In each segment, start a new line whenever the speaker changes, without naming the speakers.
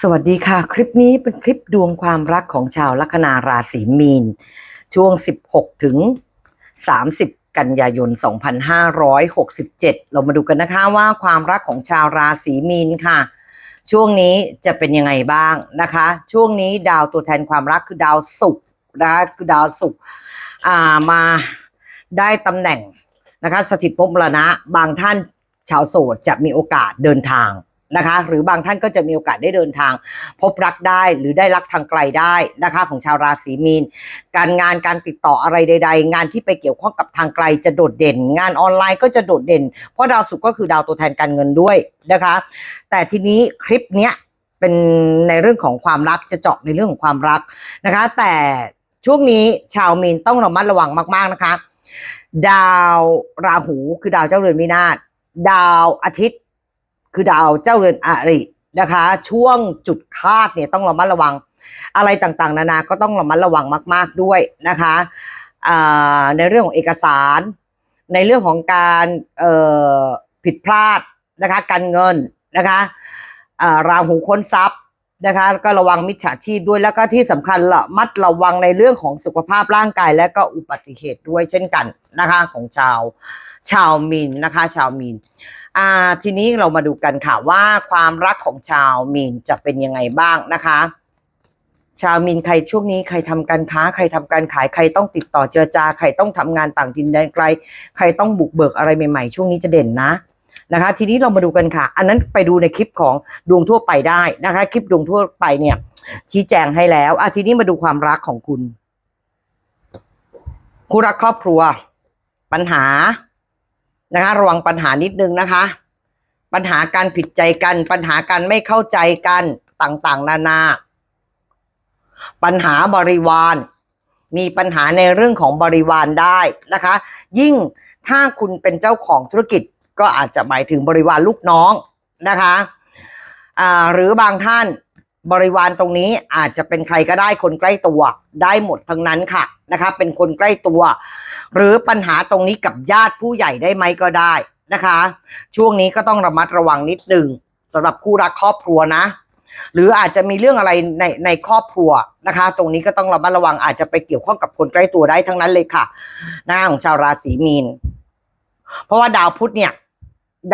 สวัสดีค่ะ คลิปนี้เป็นคลิปดวงความรักของชาวลัคนาราศีมีน ช่วง 16 ถึง 30 กันยายน 2567 เรามาดูกันนะคะว่าความรักของชาวราศีมีนค่ะ ช่วงนี้จะเป็นยังไงบ้างนะคะ ช่วงนี้ดาวตัวแทนความรักคือดาวศุกร์นะคะคือดาวศุกร์ามาได้ตำแหน่งนะคะสถิตภพมรณะบางท่านชาวโสดจะมีโอกาสเดินทาง นะคะ หรือบางท่านก็จะมีโอกาสได้เดินทาง พบรักได้หรือได้รักทางไกลได้นะคะ ของชาวราศีมีน การงานการติดต่ออะไรใด ๆ งานที่ไปเกี่ยวข้องกับทางไกลจะโดดเด่น งานออนไลน์ก็จะโดดเด่น เพราะดาวศุกร์ก็คือดาวตัวแทนการเงินด้วยนะคะ แต่ทีนี้คลิปเนี้ยเป็นในเรื่องของความรักจะเจาะในเรื่องของความรักนะคะ แต่ช่วงนี้ชาวมีนต้องระมัดระวังมากๆนะคะ ดาวราหูคือดาวเจ้าเรือนวินาศดาวอาทิตย์ คือดาวเจ้าเรือนอรินะคะ ช่วงจุดคาดเนี่ยต้องระมัดระวัง อะไรต่างๆ นานาก็ต้องระมัดระวังมาก ๆด้วยนะคะในเรื่องของเอกสาร ในเรื่องของการผิดพลาดนะคะการเงินนะคะอ่าราหูค้นทรัพย์นะคะก็ระวังมิจฉาชีพด้วยแล้วก็ที่สำคัญละมัดระวังในเรื่องของสุขภาพร่างกาย และก็อุบัติเหตุด้วยเช่นกันนะคะของชาวชาวมีนนะคะชาวมีน อ่าทีนี้เรามาดูกันค่ะว่าความรักของชาวมีนจะเป็นยังไงบ้างนะคะ ชาวมีนใครช่วงนี้ใครทำการค้า ใครทำการขายใครต้องติดต่อเจรจา ใครต้องทำงานต่างดินแดนไกล ใครต้องบุกเบิกอะไรใหม่ๆ ช่วงนี้จะเด่นนะนะคะ ทีนี้เรามาดูกันค่ะ อันนั้นไปดูในคลิปของดวงทั่วไปได้นะคะ คลิปดวงทั่วไปเนี่ย ชี้แจงให้แล้วอะทีนี้มาดูความรักของคุณคู่รักครอบครัว ปัญหา นะคะ ระวังปัญหานิดนึงนะคะ ปัญหาการผิดใจกัน ปัญหาการไม่เข้าใจกันต่างๆ นานา ปัญหาบริวาร มีปัญหาในเรื่องของบริวารได้นะคะ ยิ่งถ้าคุณเป็นเจ้าของธุรกิจก็อาจจะหมายถึงบริวารลูกน้องนะคะหรือบางท่านบริวารตรงนี้อาจจะเป็นใครก็ได้คนใกล้ตัวได้หมดทั้งนั้นค่ะนะคะ เป็นคนใกล้ตัว หรือปัญหาตรงนี้กับญาติผู้ใหญ่ได้ไหมก็ได้นะคะ ช่วงนี้ก็ต้องระมัดระวังนิดหนึ่งสำหรับคู่รักครอบครัวนะ หรืออาจจะมีเรื่องอะไรในในครอบครัวนะคะ ตรงนี้ก็ต้องระมัดระวังอาจจะไปเกี่ยวข้องกับคนใกล้ตัวได้ทั้งนั้นเลยค่ะหน้าของชาวราศีมีน เพราะว่าดาวพุธเนี่ย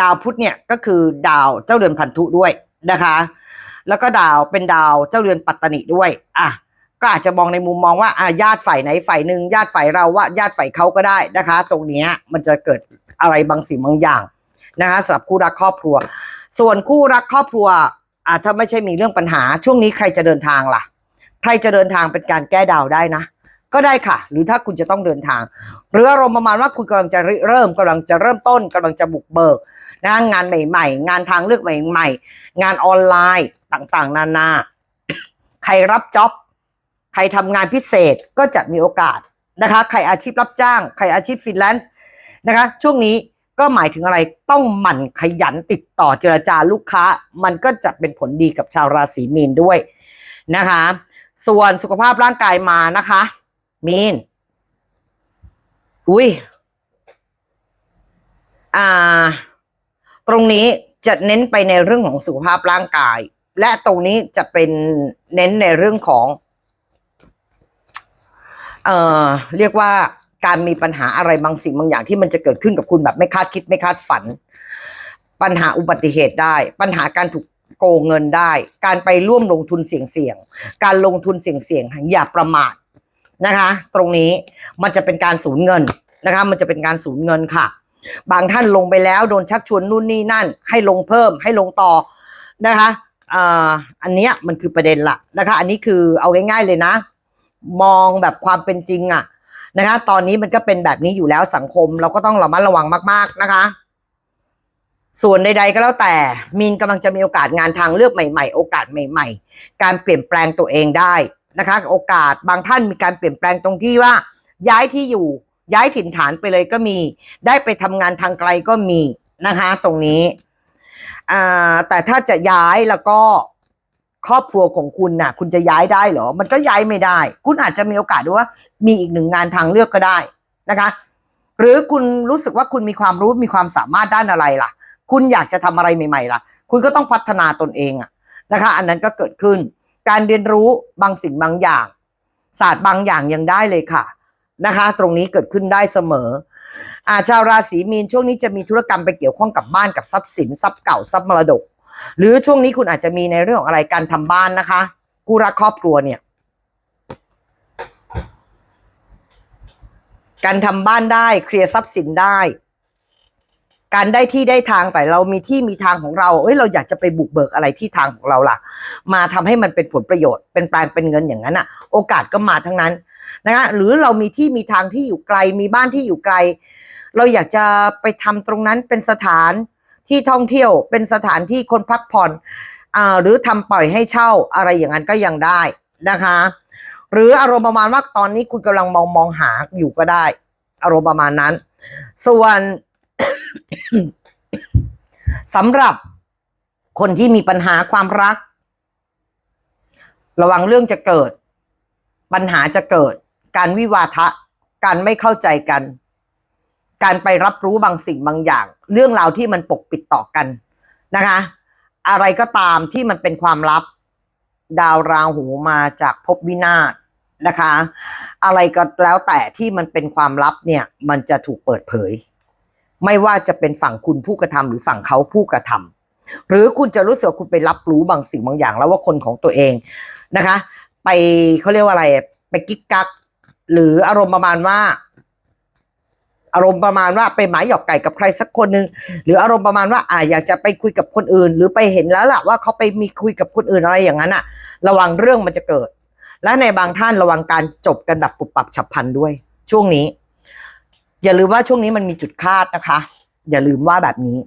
ดาวพุธเนี่ยก็คือดาวเจ้าเรือนพันธุด้วยนะคะ แล้วก็ดาวเป็นดาวเจ้าเรือนปัตตนิด้วยอะ ก็อาจจะมองในมุมมองว่าอาญาติฝ่ายไหนฝ่ายหนึ่งญาติฝ่ายเราว่าญาติฝ่ายเขาก็ได้นะคะ ตรงนี้มันจะเกิดอะไรบางสิ่งบางอย่างนะคะสำหรับคู่รักครอบครัว ส่วนคู่รักครอบครัวอาถ้าไม่ใช่มีเรื่องปัญหา ช่วงนี้ใครจะเดินทางล่ะ ใครจะเดินทางเป็นการแก้ดาวได้นะ ก็ได้ค่ะ หรือถ้าคุณจะต้องเดินทาง หรืออารมณ์ประมาณว่าคุณกำลังจะเริ่มกำลังจะเริ่มต้นกำลังจะบุกเบิกนะงานใหม่ ๆ งานทางเลือกใหม่ ๆ งานออนไลน์ต่างๆ นานา ใครรับจ็อบ ใครทำงานพิเศษก็จะมีโอกาสนะคะ ใครอาชีพรับจ้าง ใครอาชีพฟรีแลนซ์นะคะ ช่วงนี้ก็หมายถึงอะไรต้องหมั่นขยันติดต่อเจรจาลูกค้า มันก็จะเป็นผลดีกับชาวราศีมีนด้วยนะคะ ส่วนสุขภาพร่างกายมานะคะ มีน อุ้ยอ่า ตรงนี้จะเน้นไปในเรื่องของสุขภาพร่างกาย และตรงนี้จะเป็นเน้นในเรื่องของ อ่อเรียกว่าการมีปัญหาอะไรบางสิ่งบางอย่างที่มันจะเกิดขึ้นกับคุณแบบไม่คาดคิดไม่คาดฝัน ปัญหาอุบัติเหตุได้ ปัญหาการถูกโกงเงินได้ การไปร่วมลงทุนเสี่ยงๆการลงทุนเสี่ยงๆอย่าประมาทนะคะ ตรงนี้มันจะเป็นการสูญเงินนะคะ มันจะเป็นการสูญเงินค่ะ บางท่านลงไปแล้วโดนชักชวนนู่นนี่นั่น ให้ลงเพิ่มให้ลงต่อนะคะอ่าอันนี้มันคือประเด็นละนะคะ อันนี้คือเอาง่ายๆเลยนะ มองแบบความเป็นจริงอะนะคะ ตอนนี้มันก็เป็นแบบนี้อยู่แล้วสังคม เราก็ต้องระมัดระวังมาก ๆ นะคะ ส่วนใด ๆ ก็แล้วแต่มีนกำลังจะมีโอกาสงานทางเลือกใหม่ ๆ โอกาสใหม่ ๆ การเปลี่ยนแปลงตัวเองได้นะคะ โอกาสบางท่านมีการเปลี่ยนแปลงตรงที่ว่า ย้ายที่อยู่ ย้ายถิ่นฐานไปเลยก็มี ได้ไปทำงานทางไกลก็มีนะคะ ตรงนี้แต่ถ้าจะย้ายแล้วก็ ครอบครัวของคุณน่ะ คุณจะย้ายได้เหรอ มันก็ย้ายไม่ได้ คุณอาจจะมีโอกาสด้วยว่า มีอีกหนึ่งงานทางเลือกก็ได้นะคะ หรือคุณรู้สึกว่าคุณมีความรู้มีความสามารถด้านอะไรล่ะ คุณอยากจะทำอะไรใหม่ๆล่ะ คุณก็ต้องพัฒนาตนเองอะนะคะ อันนั้นก็เกิดขึ้น การเรียนรู้บางสิ่งบางอย่าง ศาสตร์บางอย่างยังได้เลยค่ะนะคะ ตรงนี้เกิดขึ้นได้เสมออาชาวราศีมีนช่วงนี้จะมีธุรกรรมไปเกี่ยวข้องกับบ้านกับทรัพย์สินทรัพย์เก่าทรัพย์มรดก หรือช่วงนี้คุณอาจจะมีในเรื่องของอะไรการทำบ้านนะคะกู้รักครอบครัวเนี่ย การทำบ้านได้เคลียร์ทรัพย์สินได้ การได้ที่ได้ทางแต่เรามีที่มีทางของเราเอ้ยเราอยากจะไปบุกเบิกอะไรที่ทางของเราล่ะ มาทำให้มันเป็นผลประโยชน์เป็นแปลงเป็นเงินอย่างนั้นอะ โอกาสก็มาทั้งนั้นนะคะหรือเรามีที่มีทางที่อยู่ไกลมีบ้านที่อยู่ไกล เราอยากจะไปทำตรงนั้นเป็นสถาน ที่ท่องเที่ยวเป็นสถานที่คนพักผ่อนอ่าหรือทำปล่อยให้เช่าอะไรอย่างนั้นก็ยังได้นะคะ หรืออารมณ์ประมาณว่าตอนนี้คุณกำลังมองมองหาอยู่ก็ได้ อารมณ์ประมาณนั้น ส่วนสำหรับคนที่มีปัญหาความรัก ระวังเรื่องจะเกิด ปัญหาจะเกิด การวิวาทะ การไม่เข้าใจกัน การไปรับรู้บางสิ่งบางอย่าง เรื่องราวที่มันปกปิดต่อกันนะคะ อะไรก็ตามที่มันเป็นความลับ ดาวราหูมาจากภพวินาศนะคะ อะไรก็แล้วแต่ที่มันเป็นความลับเนี่ย มันจะถูกเปิดเผย ไม่ว่าจะเป็นฝั่งคุณผู้กระทำหรือฝั่งเขาผู้กระทำหรือคุณจะรู้สึกคุณไปรับรู้บางสิ่งบางอย่าง แล้วว่าคนของตัวเองนะคะ ไปเขาเรียกว่าอะไรไปกิ๊กกัก หรืออารมณ์ประมาณว่า อารมณ์ประมาณว่าไปหมายหยอกไก่กับใครสักคนหนึ่งหรืออารมณ์ประมาณว่าอ่าอยากจะไปคุยกับคนอื่น หรือไปเห็นแล้วล่ะว่าเขาไปมีคุยกับคนอื่นอะไรอย่างนั้นอะ ระวังเรื่องมันจะเกิด และในบางท่านระวังการจบกันแบบปุบปับฉับพลันด้วย ช่วงนี้ อย่าลืมว่าช่วงนี้มันมีจุดคาดนะคะ อย่าลืมว่าแบบนี้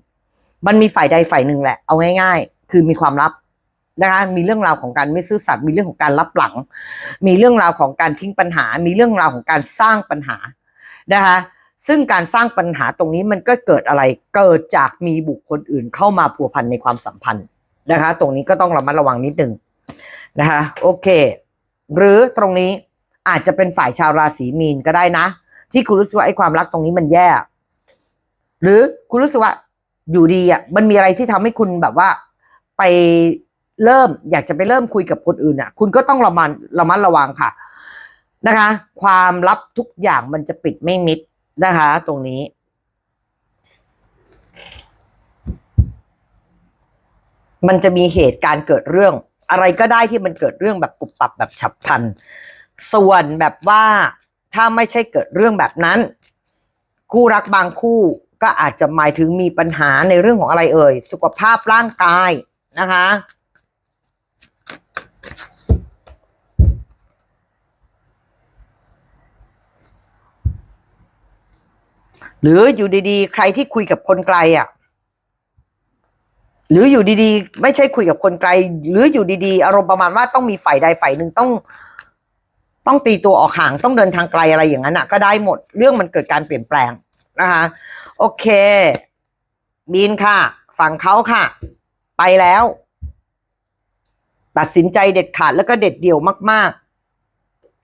มันมีฝ่ายใดฝ่ายหนึ่งแหละ เอาง่าย ๆ คือมีความลับนะคะมีเรื่องราวของการไม่ซื่อสัตย์มีเรื่องของการรับหลัง มีเรื่องราวของการทิ้งปัญหา มีเรื่องราวของการสร้างปัญหานะคะ ซึ่งการสร้างปัญหาตรงนี้มันก็เกิดอะไรเกิดจากมีบุคคลอื่นเข้ามาพัวพันในความสัมพันธ์นะคะ ตรงนี้ก็ต้องระมัดระวังนิดนึงนะคะโอเค หรือตรงนี้อาจจะเป็นฝ่ายชาวราศีมีนก็ได้นะ ที่คุณรู้สึกว่าไอ้ความรักตรงนี้มันแย่ หรือคุณรู้สึกว่าอยู่ดีอะมันมีอะไรที่ทำให้คุณแบบว่า ไปเริ่มอยากจะไปเริ่มคุยกับคนอื่นอะ คุณก็ต้องระมัดระมัดระวังค่ะนะคะ ความลับทุกอย่างมันจะปิดไม่มิด นะคะ ตรงนี้ มันจะมีเหตุการณ์เกิดเรื่อง อะไรก็ได้ที่มันเกิดเรื่องแบบปุบปับแบบฉับพลัน ส่วนแบบว่าถ้าไม่ใช่เกิดเรื่องแบบนั้น คู่รักบางคู่ก็อาจจะหมายถึงมีปัญหาในเรื่องของอะไรเอ่ย สุขภาพร่างกายนะคะ หรืออยู่ดีๆ ใครที่คุยกับคนไกลอะ หรืออยู่ดีๆ ไม่ใช่คุยกับคนไกล หรืออยู่ดีๆ อารมณ์ประมาณว่าต้องมีฝ่ายใดฝ่ายหนึ่งต้อง ต้องตีตัวออกห่างต้องเดินทางไกลอะไรอย่างนั้นอะ ก็ได้หมดเรื่องมันเกิดการเปลี่ยนแปลงนะคะโอเค บีนค่ะ ฝั่งเขาค่ะ ไปแล้ว ตัดสินใจเด็ดขาดแล้วก็เด็ดเดี่ยวมาก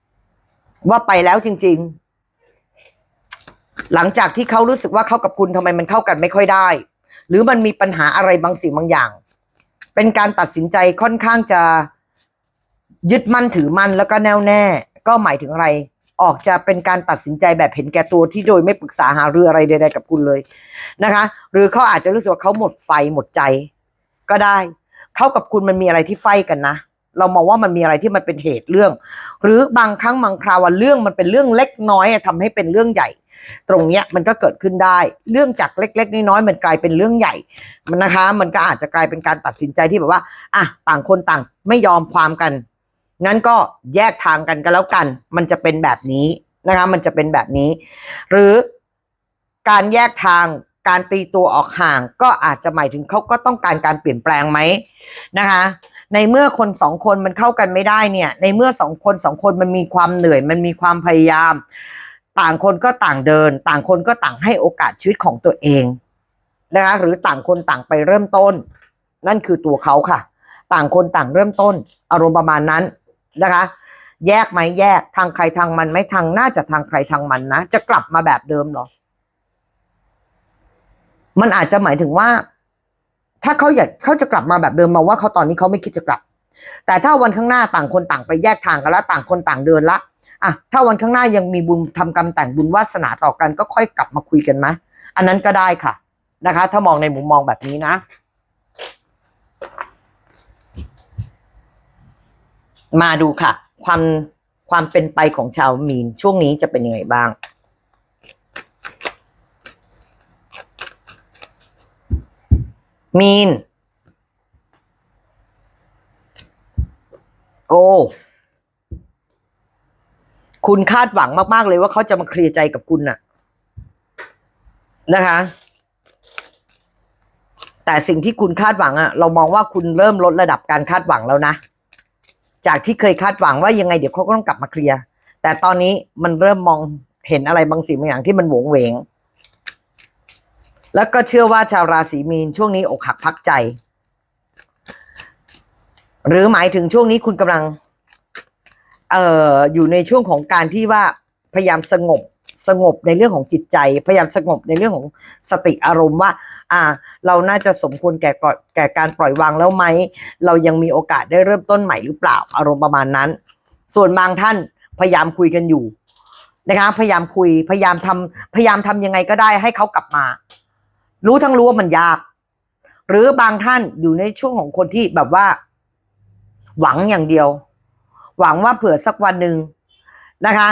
ๆ ว่าไปแล้วจริง ๆ หลังจากที่เขารู้สึกว่าเข้ากับคุณทำไมมันเข้ากันไม่ค่อยได้ หรือมันมีปัญหาอะไรบางสิ่งบางอย่าง เป็นการตัดสินใจค่อนข้างจะยึดมั่นถือมั่นแล้วก็แน่วแน่ ก็หมายถึงอะไร ออกจะเป็นการตัดสินใจแบบเห็นแก่ตัวที่โดยไม่ปรึกษาหารืออะไรใดๆกับคุณเลยนะคะ หรือเขาอาจจะรู้สึกว่าเขาหมดไฟหมดใจ ก็ได้ เข้ากับคุณมันมีอะไรที่ไฟกันนะเรามองว่ามันมีอะไรที่มันเป็นเหตุเรื่อง หรือบางครั้งบางคราวว่าเรื่องมันเป็นเรื่องเล็กน้อยอะทำให้เป็นเรื่องใหญ่ ตรงเนี้ยมันก็เกิดขึ้นได้ เรื่องจากเล็ก ๆ น้อยๆมันกลายเป็นเรื่องใหญ่มันนะคะ มันก็อาจจะกลายเป็นการตัดสินใจที่แบบว่าอะต่างคนต่างไม่ยอมความกันงั้นก็แยกทางกันก็แล้วกัน มันจะเป็นแบบนี้นะคะ มันจะเป็นแบบนี้ หรือการแยกทางการตีตัวออกห่าง ก็อาจจะหมายถึงเขาก็ต้องการการเปลี่ยนแปลงไหมนะคะ ในเมื่อคนสองคนมันเข้ากันไม่ได้เนี่ย ในเมื่อสองคนสองคนมันมีความเหนื่อย มันมีความพยายาม ต่างคนก็ต่างเดิน ต่างคนก็ต่างให้โอกาสชีวิตของตัวเองนะคะหรือต่างคนต่างไปเริ่มต้น นั่นคือตัวเขาค่ะ ต่างคนต่างเริ่มต้น อารมณ์ประมาณนั้นนะคะ แยกไหมแยกทางใครทางมันไหม่ทางน่าจะทางใครทางมันนะ จะกลับมาแบบเดิมหรอ มันอาจจะหมายถึงว่า ถ้าเขาอยากเขาจะกลับมาแบบเดิมมาว่าเขาตอนนี้เขาไม่คิดจะกลับ แต่ถ้าวันข้างหน้าต่างคนต่างไปแยกทางกันแล้วต่างคนต่างเดินละ อะถ้าวันข้างหน้ายังมีบุญทำกรรมแต่งบุญวาสนาต่อกันก็ค่อยกลับมาคุยกันไหมอันนั้นก็ได้ค่ะนะคะ ถ้ามองในมุมมองแบบนี้นะ มาดูค่ะ ความความเป็นไปของชาวมีนช่วงนี้จะเป็นยังไงบ้างมีนโอ้ คุณคาดหวังมาก ๆ เลยว่าเขาจะมาเคลียร์ใจกับคุณน่ะ นะคะ แต่สิ่งที่คุณคาดหวังอะเรามองว่าคุณเริ่มลดระดับการคาดหวังแล้วนะ จากที่เคยคาดหวังว่ายังไงเดี๋ยวเขาก็ต้องกลับมาเคลียร์ แต่ตอนนี้มันเริ่มมองเห็นอะไรบางสิ่งบางอย่างที่มันหวงเหวง แล้วก็เชื่อว่าชาวราศีมีนช่วงนี้อกหักพักใจ หรือหมายถึงช่วงนี้คุณกำลัง เอ่ออยู่ในช่วงของการที่ว่าพยายามสงบสงบในเรื่องของจิตใจ พยายามสงบในเรื่องของสติอารมณ์ว่า อ่า เราน่าจะสมควรแก่แก่การปล่อยวางแล้วไหม เรายังมีโอกาสได้เริ่มต้นใหม่หรือเปล่าอารมณ์ประมาณนั้น ส่วนบางท่านพยายามคุยกันอยู่นะคะพยายามคุยพยายามทำพยายามทำยังไงก็ได้ให้เขากลับมา รู้ทั้งรู้ว่ามันยาก หรือบางท่านอยู่ในช่วงของคนที่แบบว่า หวังอย่างเดียว หวังว่าเผื่อสักวันหนึ่งนะคะ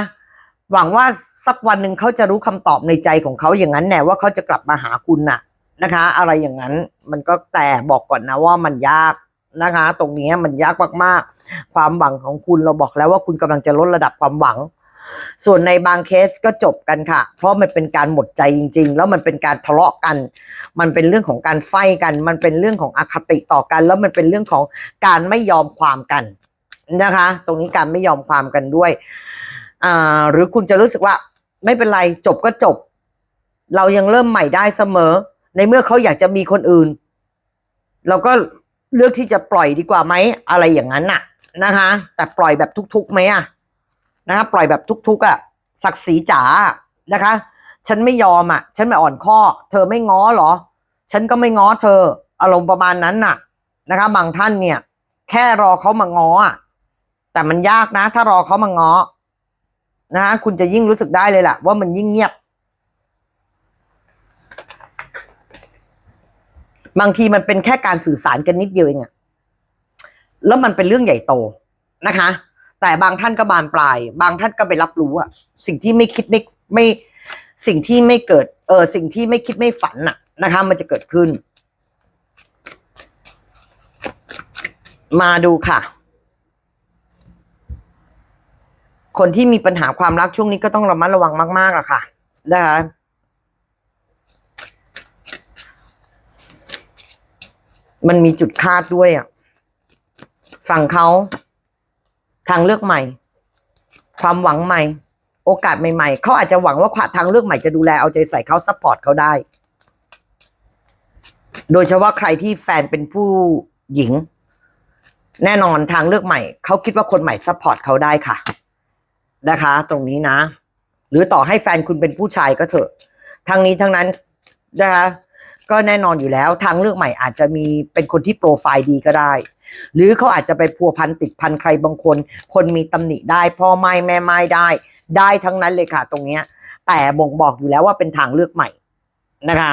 หวังว่าสักวันหนึ่งเขาจะรู้คำตอบในใจของเขาอย่างนั้นแน่ว่าเขาจะกลับมาหาคุณน่ะนะคะ อะไรอย่างนั้นมันก็แต่บอกก่อนนะว่ามันยากนะคะ ตรงนี้มันยากมากๆ ความหวังของคุณเราบอกแล้วว่าคุณกำลังจะลดระดับความหวัง ส่วนในบางเคสก็จบกันค่ะ เพราะมันเป็นการหมดใจจริง ๆ แล้วมันเป็นการทะเลาะกัน มันเป็นเรื่องของการไฟกัน มันเป็นเรื่องของอคติต่อกัน แล้วมันเป็นเรื่องของการไม่ยอมความกัน นะคะ ตรงนี้การไม่ยอมความกันด้วยอ่าหรือคุณจะรู้สึกว่า ไม่เป็นไรจบก็จบ เรายังเริ่มใหม่ได้เสมอ ในเมื่อเขาอยากจะมีคนอื่น เราก็เลือกที่จะปล่อยดีกว่าไหมอะไรอย่างนั้นน่ะนะคะ แต่ปล่อยแบบทุกๆไหมอะนะคะปล่อยแบบทุกๆอะศักดิ์ศรีจ๋านะคะ ฉันไม่ยอมอะฉันไม่อ่อนข้อ เธอไม่ง้อหรอ ฉันก็ไม่ง้อเธอ อารมณ์ประมาณนั้นน่ะ นะคะ บางท่านเนี่ย แค่รอเขามาง้ออะ แต่มันยากนะ ถ้ารอเขามาง้อนะคะคุณจะยิ่งรู้สึกได้เลยล่ะ ว่ามันยิ่งเงียบ บางทีมันเป็นแค่การสื่อสารกันนิดเดียวเองอะแล้วมันเป็นเรื่องใหญ่โตนะคะ แต่บางท่านก็บานปลาย บางท่านก็ไปรับรู้อะสิ่งที่ไม่คิดไม่ไม่สิ่งที่ไม่เกิด เออสิ่งที่ไม่คิดไม่ฝันอะนะคะ มันจะเกิดขึ้น มาดูค่ะ คนที่มีปัญหาความรักช่วงนี้ก็ต้องระมัดระวังมากๆอะค่ะ นะคะมันมีจุดคาดด้วยอะฝั่งเขาทางเลือกใหม่ ความหวังใหม่ โอกาสใหม่ๆเขาอาจจะหวังว่าทางเลือกใหม่จะดูแลเอาใจใส่เขาซัพพอร์ตเขาได้ โดยเฉพาะใครที่แฟนเป็นผู้หญิง แน่นอนทางเลือกใหม่เขาคิดว่าคนใหม่ซัพพอร์ตเขาได้ค่ะ นะคะ ตรงนี้นะ หรือต่อให้แฟนคุณเป็นผู้ชายก็เถอะทางนี้ทั้งนั้นนะคะก็แน่นอนอยู่แล้วทางเลือกใหม่อาจจะมีเป็นคนที่โปรไฟล์ดีก็ได้ หรือเขาอาจจะไปพัวพันติดพันใครบางคน คนมีตำหนิได้ พ่อไม่แม่ไม่ได้ ได้ทั้งนั้นเลยค่ะ ตรงเนี้ย แต่บ่งบอกอยู่แล้วว่าเป็นทางเลือกใหม่นะคะ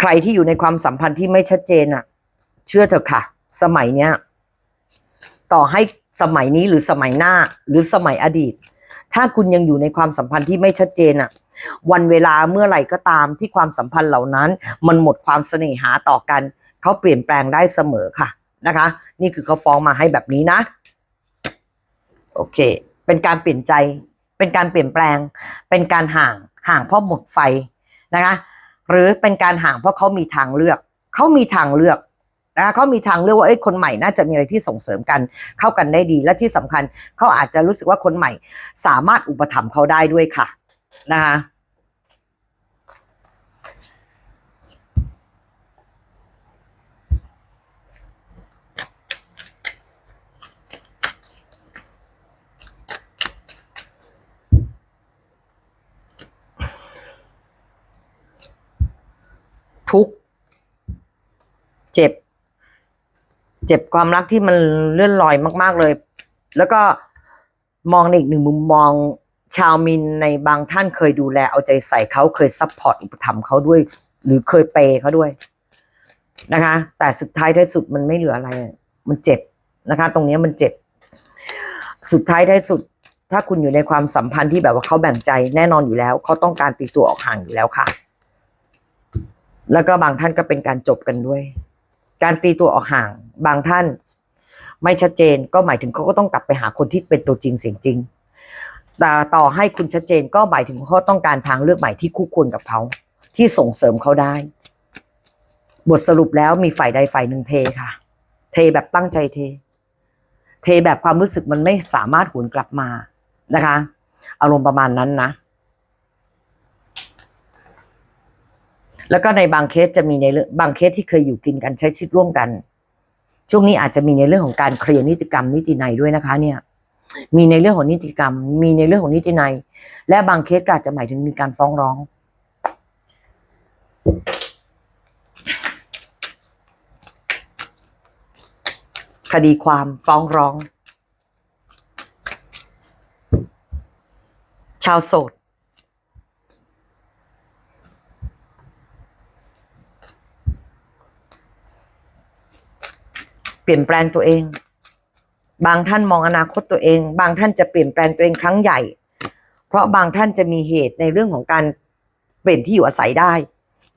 ใครที่อยู่ในความสัมพันธ์ที่ไม่ชัดเจนอะเชื่อเถอะค่ะ สมัยเนี้ย ต่อให้สมัยนี้หรือสมัยหน้าหรือสมัยอดีต ถ้าคุณยังอยู่ในความสัมพันธ์ที่ไม่ชัดเจนอะวันเวลาเมื่อไหร่ก็ตามที่ความสัมพันธ์เหล่านั้น มันหมดความเสน่หาต่อกัน เขาเปลี่ยนแปลงได้เสมอค่ะนะคะ นี่คือเขาฟ้องมาให้แบบนี้นะ โอเค เป็นการเปลี่ยนใจ เป็นการเปลี่ยนแปลง เป็นการห่างห่างเพราะหมดไฟนะคะ หรือเป็นการห่างเพราะเขามีทางเลือก เขามีทางเลือก นะเขามีทางเลือกว่าเอ้ยคนใหม่น่าจะมีอะไรที่ส่งเสริมกันเข้ากันได้ดี และที่สำคัญเขาอาจจะรู้สึกว่าคนใหม่ สามารถอุปถัมภ์เขาได้ด้วยค่ะนะคะทุกเจ็บ เจ็บความรักที่มันเลื่อนลอยมาก ๆเลย แล้วก็มองในอีกหนึ่งมุมมองชาวมินในบางท่านเคยดูแลเอาใจใส่เขาเคยซัพพอร์ตอุปถัมภ์เขาด้วย หรือเคยเปย์เขาด้วยนะคะ แต่สุดท้ายท้ายสุดมันไม่เหลืออะไร มันเจ็บนะคะ ตรงนี้มันเจ็บ สุดท้ายท้ายสุด ถ้าคุณอยู่ในความสัมพันธ์ที่แบบว่าเขาแบ่งใจแน่นอนอยู่แล้วเขาต้องการตีตัวออกห่างอยู่แล้วค่ะ แล้วก็บางท่านก็เป็นการจบกันด้วย การตีตัวออกห่าง บางท่าน ไม่ชัดเจนก็หมายถึงเขาก็ต้องกลับไปหาคนที่เป็นตัวจริงเสียงจริงแต่ต่อให้คุณชัดเจนก็หมายถึงเขาต้องการทางเลือกใหม่ที่คู่ควรกับเขา ที่ส่งเสริมเขาได้ บทสรุปแล้วมีฝ่ายใดฝ่ายหนึ่งเทค่ะ เทแบบตั้งใจเท เทแบบความรู้สึกมันไม่สามารถหวนกลับมานะคะ อารมณ์ประมาณนั้นนะ แล้วก็ในบางเคสจะมีในเรื่องบางเคสที่เคยอยู่กินกันใช้ชีวิตร่วมกัน ช่วงนี้อาจจะมีในเรื่องของการเคลียร์นิติกรรมนิตินัยด้วยนะคะ เนี่ย มีในเรื่องของนิติกรรม มีในเรื่องของนิตินัยและบางเคสก็อาจจะหมายถึงมีการฟ้องร้อง คดีความฟ้องร้อง ชาวโสด ลี่ยนแปลงตัวเอง บางท่านมองอนาคตตัวเอง บางท่านจะเปลี่ยนแปลงตัวเองครั้งใหญ่ เพราะบางท่านจะมีเหตุในเรื่องของการเปลี่ยนที่อยู่อาศัยได้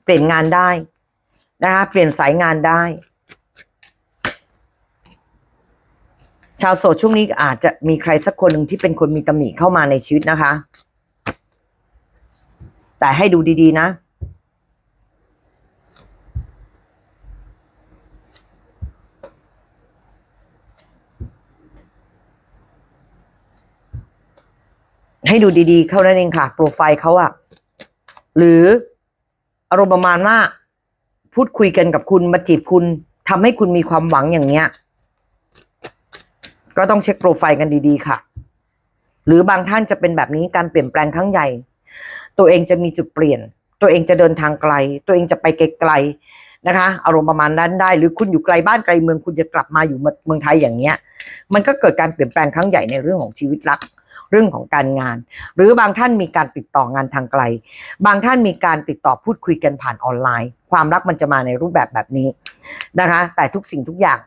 เปลี่ยนงานได้นะคะเปลี่ยนสายงานได้ ชาวโสดช่วงนี้อาจจะมีใครสักคนหนึ่งที่เป็นคนมีตำหนิเข้ามาในชีวิตนะคะ แต่ให้ดูดีๆนะ ให้ดูดีๆ เข้านั่นเองค่ะ โปรไฟล์เขาอะหรืออารมณ์ประมาณว่าพูดคุยกันกับคุณมาจีบคุณทำให้คุณมีความหวังอย่างเนี้ย ก็ต้องเช็คโปรไฟล์กันดีๆ ค่ะ หรือบางท่านจะเป็นแบบนี้การเปลี่ยนแปลงครั้งใหญ่ ตัวเองจะมีจุดเปลี่ยน ตัวเองจะเดินทางไกล ตัวเองจะไปไกลๆนะคะ อารมณ์ประมาณนั้นได้ หรือคุณอยู่ไกลบ้านไกลเมืองคุณจะกลับมาอยู่เมืองไทยอย่างเงี้ย มันก็เกิดการเปลี่ยนแปลงครั้งใหญ่ในเรื่องของชีวิตรัก เรื่องของการงาน หรือบางท่านมีการติดต่องานทางไกล บางท่านมีการติดต่อพูดคุยกันผ่านออนไลน์ ความรักมันจะมาในรูปแบบแบบนี้นะคะ แต่ทุกสิ่งทุกอย่าง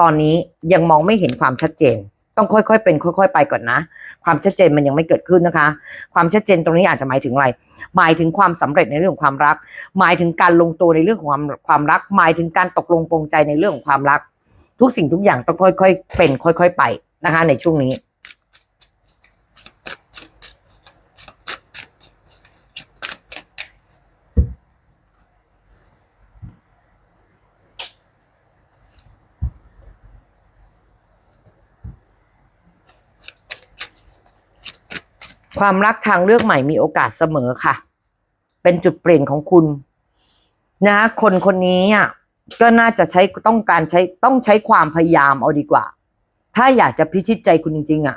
ตอนนี้ยังมองไม่เห็นความชัดเจน ต้องค่อยๆ เป็น ค่อย ๆ ไปก่อนนะ ความชัดเจนมันยังไม่เกิดขึ้นนะคะ ความชัดเจนตรงนี้อาจจะหมายถึงอะไร หมายถึงความสำเร็จในเรื่องของความรัก หมายถึงการลงตัวในเรื่องของความความรัก หมายถึงการตกลงปรงใจในเรื่องของความรัก ทุกสิ่งทุกอย่างต้องค่อยๆ เป็น ค่อย ๆ ไปนะคะ ในช่วงนี้ ความรักทางเลือกใหม่มีโอกาสเสมอค่ะ เป็นจุดเปลี่ยนของคุณนะคนคนนี้อะก็น่าจะใช้ต้องการใช้ต้องใช้ความพยายามเอาดีกว่า ถ้าอยากจะพิชิตใจคุณจริงๆอะ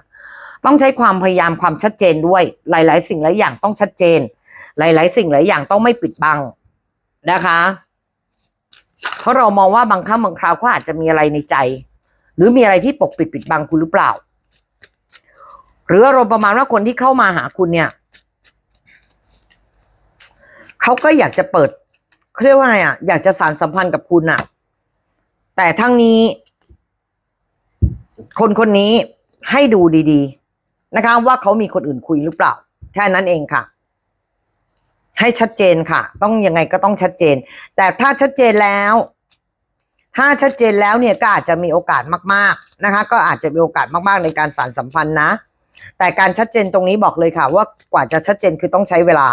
ต้องใช้ความพยายามความชัดเจนด้วย หลาย ๆ สิ่งหลายอย่างต้องชัดเจน หลาย ๆ สิ่งหลายอย่างต้องไม่ปิดบังนะคะ เพราะเรามองว่าบางครั้งบางคราวเขาอาจจะมีอะไรในใจ หรือมีอะไรที่ปกปิดปิดบังคุณหรือเปล่า หรืออารมณ์ประมาณว่าคนที่เข้ามาหาคุณเนี่ยเขาก็อยากจะเปิดเรียกว่าไงอะ อยากจะสารสัมพันธ์กับคุณอะ แต่ทั้งนี้ คนคนนี้ให้ดูดีๆ นะคะ ว่าเขามีคนอื่นคุยหรือเปล่า แค่นั้นเองค่ะ ให้ชัดเจนค่ะ ต้องยังไงก็ต้องชัดเจน แต่ถ้าชัดเจนแล้ว ถ้าชัดเจนแล้วเนี่ยก็อาจจะมีโอกาสมาก ๆ นะคะ ก็อาจจะมีโอกาสมากๆในการสารสัมพันธ์นะ แต่การชัดเจนตรงนี้บอกเลยค่ะ ว่ากว่าจะชัดเจนคือต้องใช้เวลา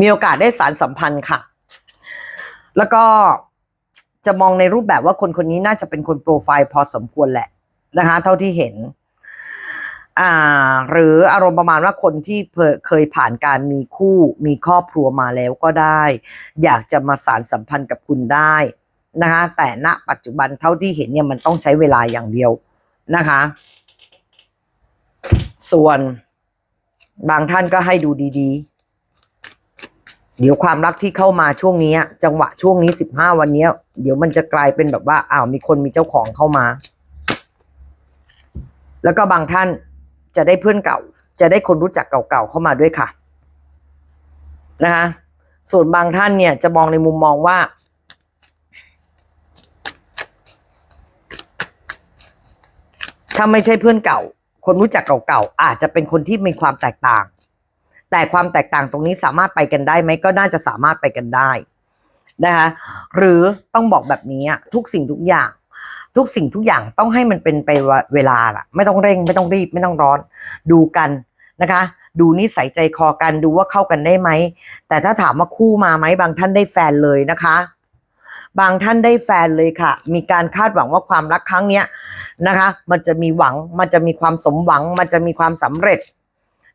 มีโอกาสได้สารสัมพันธ์ค่ะ แล้วก็จะมองในรูปแบบว่าคนคนนี้น่าจะเป็นคนโปรไฟล์พอสมควรแหละนะคะ เท่าที่เห็น อ่า หรืออารมณ์ประมาณว่าคนที่เคยผ่านการมีคู่ มีครอบครัวมาแล้วก็ได้ อยากจะมาสารสัมพันธ์กับคุณได้นะคะ แต่ณปัจจุบันเท่าที่เห็นเนี่ยมันต้องใช้เวลาอย่างเดียว นะคะ ส่วนบางท่านก็ให้ดูดีๆ เดี๋ยวความรักที่เข้ามาช่วงนี้ จังหวะช่วงนี้สิบห้าวันนี้ เดี๋ยวมันจะกลายเป็นแบบว่าอ้าวมีคนมีเจ้าของเข้ามา แล้วก็บางท่านจะได้เพื่อนเก่า จะได้คนรู้จักเก่าๆเข้ามาด้วยค่ะนะคะส่วนบางท่านเนี่ยจะมองในมุมมองว่า ถ้าไม่ใช่เพื่อนเก่า คนรู้จักเก่าๆอาจจะเป็นคนที่มีความแตกต่าง แต่ความแตกต่างตรงนี้สามารถไปกันได้ไหมก็น่าจะสามารถไปกันได้นะคะหรือต้องบอกแบบนี้ทุกสิ่งทุกอย่าง ทุกสิ่งทุกอย่างต้องให้มันเป็นไปเวลาล่ะ ไม่ต้องเร่ง ไม่ต้องรีบ ไม่ต้องร้อน ดูกันนะคะ ดูนิสัยใจคอกันดูว่าเข้ากันได้ไหมแต่ถ้าถามว่าคู่มาไหมบางท่านได้แฟนเลยนะคะ บางท่านได้แฟนเลยค่ะ มีการคาดหวังว่าความรักครั้งเนี้ยนะคะ มันจะมีหวัง มันจะมีความสมหวัง มันจะมีความสำเร็จ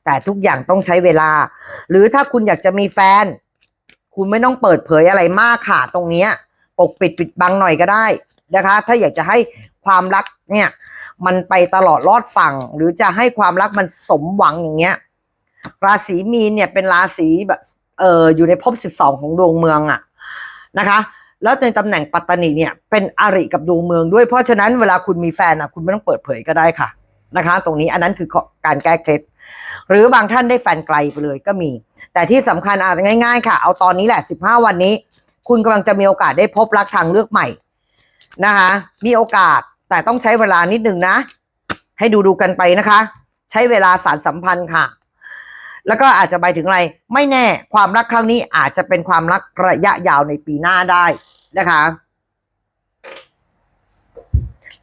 แต่ทุกอย่างต้องใช้เวลา หรือถ้าคุณอยากจะมีแฟน คุณไม่ต้องเปิดเผยอะไรมากค่ะ ตรงเนี้ยปกปิดปิดบังหน่อยก็ได้นะคะ ถ้าอยากจะให้ความรักเนี่ยมันไปตลอดรอดฝั่ง หรือจะให้ความรักมันสมหวังอย่างเงี้ยราศีมีนเนี่ยเป็นราศีแบบเอออยู่ในภพสิบสองของดวงเมืองอะนะคะ แล้วในตำแหน่งปัตตานีเนี่ยเป็นอริกับดวงเมืองด้วย เพราะฉะนั้นเวลาคุณมีแฟนอะคุณไม่ต้องเปิดเผยก็ได้ค่ะนะคะ ตรงนี้อันนั้นคือการแก้เคล็ดหรือบางท่านได้แฟนไกลไปเลยก็มี แต่ที่สำคัญอาจง่าย ๆ ค่ะ เอาตอนนี้แหละสิบห้าวันนี้ คุณกำลังจะมีโอกาสได้พบรักทางเลือกใหม่นะคะมีโอกาสแต่ต้องใช้เวลานิดนึงนะ ให้ดูดูๆกันไปนะคะ ใช้เวลาสารสัมพันธ์ค่ะ แล้วก็อาจจะไปถึงอะไร ไม่แน่ความรักครั้งนี้อาจจะเป็นความรักระยะยาวในปีหน้าได้ นะคะ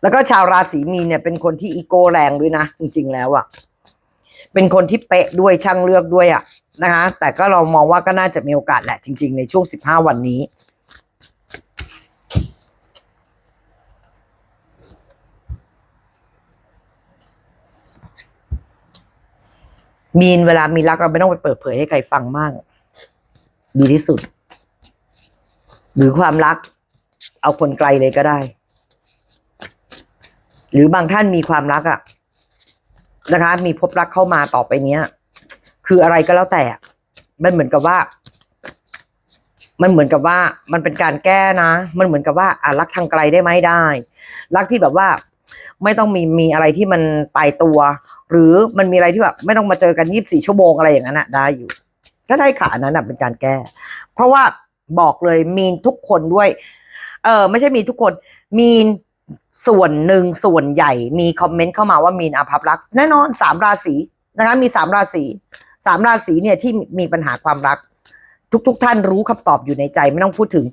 แล้วก็ชาวราศีมีนเนี่ยเป็นคนที่อีโก้แรงด้วยนะ จริง ๆ แล้วอะ่ะ เป็นคนที่เป๊ะด้วยช่างเลือกด้วยอะ่ะนะคะ แต่ก็เรามองว่าก็น่าจะมีโอกาสแหละ จริง ๆ ในช่วงสิบห้าวันนี้มีนเวลามีรักเราไม่ต้องไปเปิดเผยให้ใครฟังมาก ดีที่สุด หรือความรัก เอาคนไกลเลยก็ได้ หรือบางท่านมีความรักอะนะคะ มีพบรักเข้ามาต่อไปเนี้ย คืออะไรก็แล้วแต่มันเหมือนกับว่า มันเหมือนกับว่า มันเป็นการแก้นะ มันเหมือนกับว่าอะรักทางไกลได้ไหมได้ รักที่แบบว่า ไม่ต้องมีมีอะไรที่มันตายตัว หรือมันมีอะไรที่แบบไม่ต้องมาเจอกันยี่บสี่ชั่วโมงอะไรอย่างนั้นอะได้อยู่ ก็ได้ค่ะอันนั้นเป็นการแก้ เพราะว่า บอกเลยมีนทุกคนด้วย เออไม่ใช่มีทุกคน มีนส่วนหนึ่งส่วนใหญ่มีคอมเมนต์เข้ามาว่ามีนอภัพรักแน่นอนสามราศีนะคะมีสามราศีสามราศีเนี่ยที่มีปัญหาความรัก ทุกๆทท่านรู้คำตอบอยู่ในใจไม่ต้องพูดถึง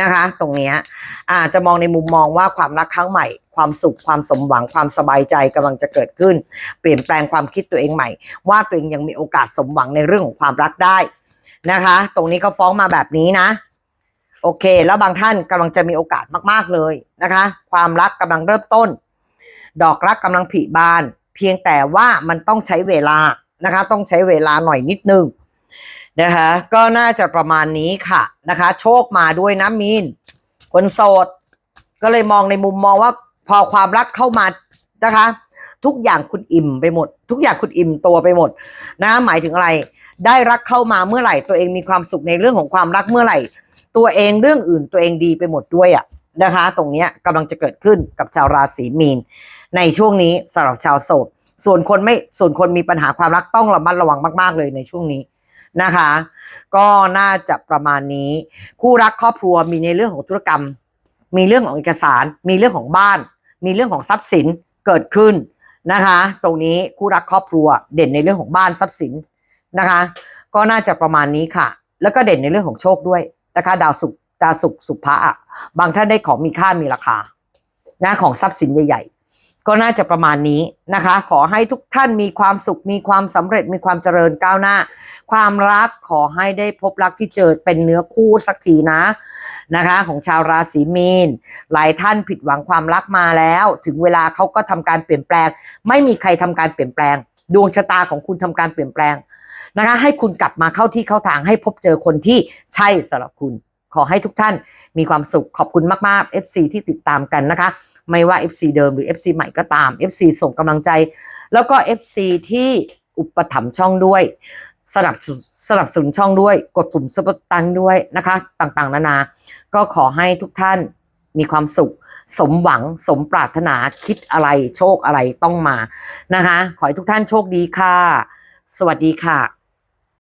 นะคะ ตรงนี้อาจจะมองในมุมมองว่าความรักครั้งใหม่ ความสุขความสมหวังความสบายใจกำลังจะเกิดขึ้น เปลี่ยนแปลงความคิดตัวเองใหม่ ว่าตัวเองยังมีโอกาสสมหวังในเรื่องของความรักได้ นะคะ ตรงนี้ก็ฟ้องมาแบบนี้นะ โอเค แล้วบางท่านกำลังจะมีโอกาสมากๆเลยนะคะ ความรักกำลังเริ่มต้น ดอกรักกำลังผลิบาน เพียงแต่ว่ามันต้องใช้เวลานะคะ ต้องใช้เวลาหน่อยนิดนึงนะคะก็น่าจะประมาณนี้ค่ะนะคะ โชคมาด้วยนะมีน คนโสด ก็เลยมองในมุมมองว่าพอความรักเข้ามานะคะ ทุกอย่างคุณอิ่มไปหมด ทุกอย่างคุณอิ่มตัวไปหมด นะ หมายถึงอะไร ได้รักเข้ามาเมื่อไหร่ ตัวเองมีความสุขในเรื่องของความรักเมื่อไหร่ ตัวเองเรื่องอื่นตัวเองดีไปหมดด้วยอะนะคะ ตรงนี้กำลังจะเกิดขึ้นกับชาวราศีมีน ในช่วงนี้สำหรับชาวโสดส่วนคนไม่ส่วนคนมีปัญหาความรักต้องระมัดระวังมาก ๆ เลยในช่วงนี้นะคะ ก็น่าจะประมาณนี้ คู่รักครอบครัวมีในเรื่องของธุรกรรม มีเรื่องของเอกสาร มีเรื่องของบ้าน มีเรื่องของทรัพย์สินเกิดขึ้น นะคะ ตรงนี้คู่รักครอบครัวเด่นในเรื่องของบ้านทรัพย์สินนะคะ ก็น่าจะประมาณนี้ค่ะ แล้วก็เด่นในเรื่องของโชคด้วยนะคะ ดาวสุขดาวสุขสุภะอะบางท่านได้ของมีค่ามีราคานะของทรัพย์สินใหญ่ๆ ก็น่าจะประมาณนี้นะคะ ขอให้ทุกท่านมีความสุข มีความสำเร็จ มีความเจริญก้าวหน้า ความรักขอให้ได้พบรักที่เจอเป็นเนื้อคู่สักทีนะนะคะ ของชาวราศีมีน หลายท่านผิดหวังความรักมาแล้ว ถึงเวลาเขาก็ทำการเปลี่ยนแปลง ไม่มีใครทำการเปลี่ยนแปลง ดวงชะตาของคุณทำการเปลี่ยนแปลงนะคะให้คุณกลับมาเข้าที่เข้าทางให้พบเจอคนที่ใช่สำหรับคุณ ขอให้ทุกท่านมีความสุขขอบคุณมากๆ FC ที่ติดตามกันนะคะ ไม่ว่า FC เดิมหรือ FC ใหม่ก็ตาม FC ส่งกำลังใจ แล้วก็ FC ที่อุปถัมภ์ช่องด้วย สนับสนับสนุนช่องด้วย กดปุ่มซับตังด้วยนะคะ ต่างๆ นานา ก็ขอให้ทุกท่านมีความสุข สมหวังสมปรารถนาคิดอะไรโชคอะไรต้องมานะคะ ขอให้ทุกท่านโชคดีค่ะ สวัสดีค่ะ